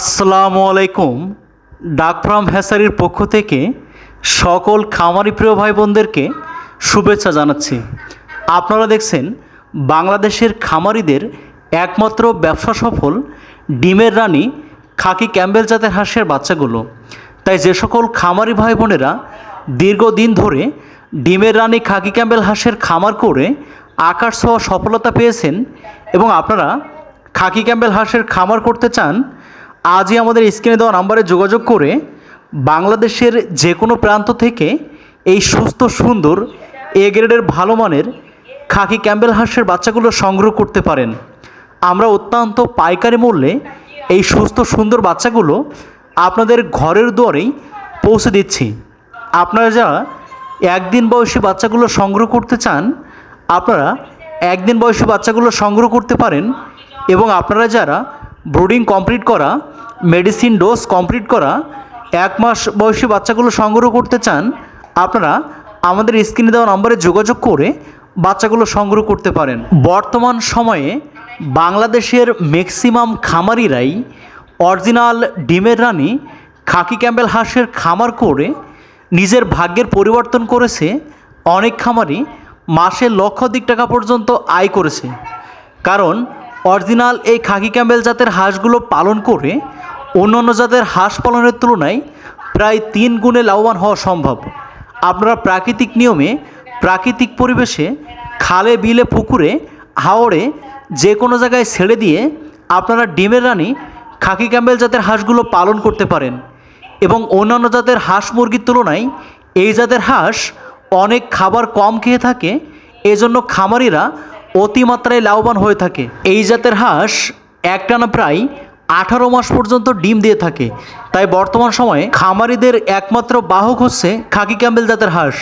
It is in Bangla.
আসসালামু আলাইকুম। ডাক ফার্ম হ্যাসারির পক্ষ থেকে সকল খামারি প্রিয় ভাই বোনদেরকে শুভেচ্ছা জানাচ্ছি। আপনারা দেখছেন বাংলাদেশের খামারিদের একমাত্র ব্যবসা সফল ডিমের রানী খাকি ক্যাম্বেল জাতের হাঁসের বাচ্চাগুলো। তাই যে সকল খামারি ভাই বোনেরা দীর্ঘদিন ধরে ডিমের রানী খাকি ক্যাম্বেল হাঁসের খামার করে আকাশ ছোঁয়া সফলতা পেয়েছেন এবং আপনারা খাকি ক্যাম্বেল হাঁসের খামার করতে চান আজই আমাদের স্ক্রিনে দেওয়া নাম্বারে যোগাযোগ করে বাংলাদেশের যে কোনো প্রান্ত থেকে এই সুস্থ, সুন্দর, এ গ্রেডের ভালো মানের খাকি ক্যাম্বেল হাঁসের বাচ্চাগুলো সংগ্রহ করতে পারেন। আমরা অত্যন্ত পাইকারি মূল্যে এই সুস্থ, সুন্দর বাচ্চাগুলো আপনাদের ঘরের দুয়ারেই পৌঁছে দিচ্ছি। আপনারা যারা একদিন বয়সী বাচ্চাগুলো সংগ্রহ করতে চান, আপনারা একদিন বয়সী বাচ্চাগুলো সংগ্রহ করতে পারেন এবং আপনারা যারা ব্রুডিং কমপ্লিট করা, মেডিসিন ডোজ কমপ্লিট করা, এক মাস বয়সী বাচ্চাগুলো সংগ্রহ করতে চান, আপনারা আমাদের স্ক্রিনে দেওয়া নম্বরে যোগাযোগ করে বাচ্চাগুলো সংগ্রহ করতে পারেন। বর্তমান সময়ে বাংলাদেশের ম্যাক্সিমাম খামারিরাই অরিজিনাল ডিমের রানী, খাকি ক্যাম্বেল হাঁসের খামার করে নিজের ভাগ্যের পরিবর্তন করেছে। অনেক খামারি মাসে লক্ষাধিক টাকা পর্যন্ত আয় করেছে। কারণ অরিজিনাল এই খাকি ক্যাম্বেল জাতের হাঁসগুলো পালন করে অন্যান্য জাতের হাঁস পালনের তুলনায় প্রায় তিন গুণে লাভবান হওয়া সম্ভব। আপনারা প্রাকৃতিক নিয়মে, প্রাকৃতিক পরিবেশে, খালে, বিলে, পুকুরে, হাওড়ে যে কোনো জায়গায় ছেড়ে দিয়ে আপনারা ডিমের রানী খাকি ক্যাম্বেল জাতের হাঁসগুলো পালন করতে পারেন এবং অন্যান্য জাতের হাঁস মুরগির তুলনায় এই জাতের হাঁস অনেক খাবার কম খেয়ে থাকে, এজন্য খামারিরা অতিমাত্রায় লাভবান হয়ে থাকে। এই জাতের হাঁস একটানা প্রায় আঠারো মাস পর্যন্ত ডিম দিয়ে থাকে। তাই বর্তমান সময়ে খামারিদের একমাত্র বাহক হচ্ছে খাকি ক্যাম্বেল জাতের হাঁস।